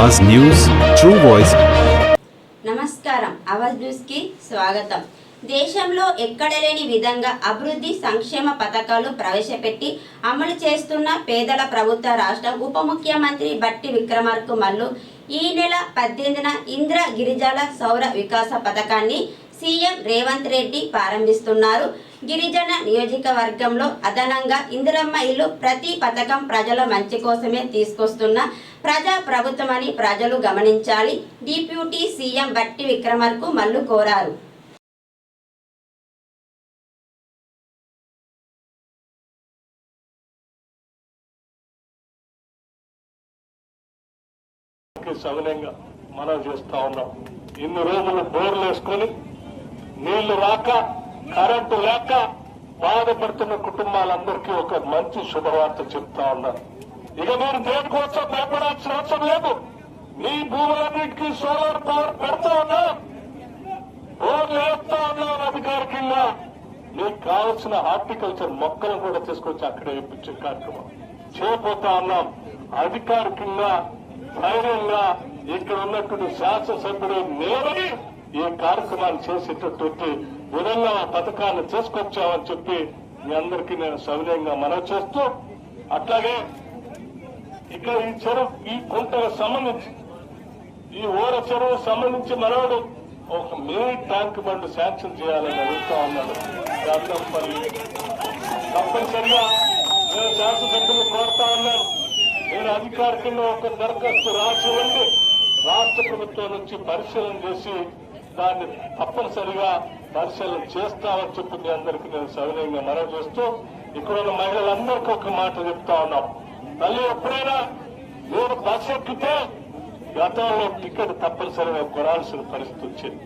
అవాజ్ news true voice నమస్కారం. అవాజ్ న్యూస్కి స్వాగతం. దేశంలో ఎక్కడ లేని విధంగా అభివృద్ధి సంక్షేమ పథకాలు ప్రవేశపెట్టి అమలు చేస్తున్న పేదల ప్రభుత్వ రాష్ట్రం ఉప ముఖ్యమంత్రి బట్టి విక్రమార్కు మల్లు ఈ నెల పద్దెనిమిదిన ఇంద్ర గిరిజల సౌర వికాస పథకాన్ని సీఎం రేవంత్ రెడ్డి ప్రారంభిస్తున్నారు. గిరిజన నియోజకవర్గంలో అదనంగా ఇందిరమ్మ ఇల్లు ప్రతి పథకం ప్రజల మంచి కోసమే తీసుకొస్తున్న ప్రజా ప్రభుత్వమని ప్రజలు గమనించాలి డిప్యూటీ సీఎం బట్టి విక్రమర్కు మల్లు కోరారు. కి మనం చూస్తా ఉన్నాం. ఇన్ని రోజులు బోర్లు వేసుకొని నీళ్ళు రాక కరెంటు లేక బాధపడుతున్న కుటుంబాలందరికీ ఒక మంచి శుభవార్త చెప్తా ఉన్నారు ఇక మీరు దేనికోసం భయపడాల్సిన అవసరం లేదు. మీ భూములన్నిటికీ సోలార్ పవర్ పెడతా ఉన్నాం. రోడ్లు వేస్తా ఉన్నాం అధికారికంగా మీకు కావలసిన హార్టికల్చర్ మొక్కలు కూడా తీసుకొచ్చి అక్కడే వేయించే కార్యక్రమం చేయబోతా ఉన్నాం. అధికారికంగా ధైర్యంగా ఇక్కడ ఉన్నటువంటి శాసనసభ్యుడు నేరని ఈ కార్యక్రమాన్ని చేసేటటువంటి విధంగా ఆ పథకాన్ని తీసుకొచ్చామని చెప్పి మీ అందరికీ నేను సవినయంగా మనవి చేస్తూ అట్లాగే ఇక్కడ ఈ చెరువు ఈ కుంటకు సంబంధించి ఈ ఓర చెరువు సంబంధించి మనోడు ఒక మినీ ట్యాంక్ బండ్ శాంక్షన్ చేయాలని అడుగుతా ఉన్నాడు తప్పనిసరిగా నేను శాసనసభ్యులు కోరుతా ఉన్నాను. నేను అధికారికంగా ఒక దరఖాస్తు రాసి ఇవ్వండి రాష్ట్ర ప్రభుత్వం నుంచి పరిశీలన చేసి దాన్ని తప్పనిసరిగా పరిశీలన చేస్తామని చెప్పి మీ అందరికీ నేను సవినయంగా మనవి చేస్తూ ఇక్కడ ఉన్న మహిళలందరికీ ఒక మాట చెప్తా ఉన్నాం. మళ్ళీ ఎప్పుడైనా నేను బస్ ఎక్కితే గతంలో టికెట్ తప్పనిసరిగా కొనాల్సిన పరిస్థితి వచ్చింది.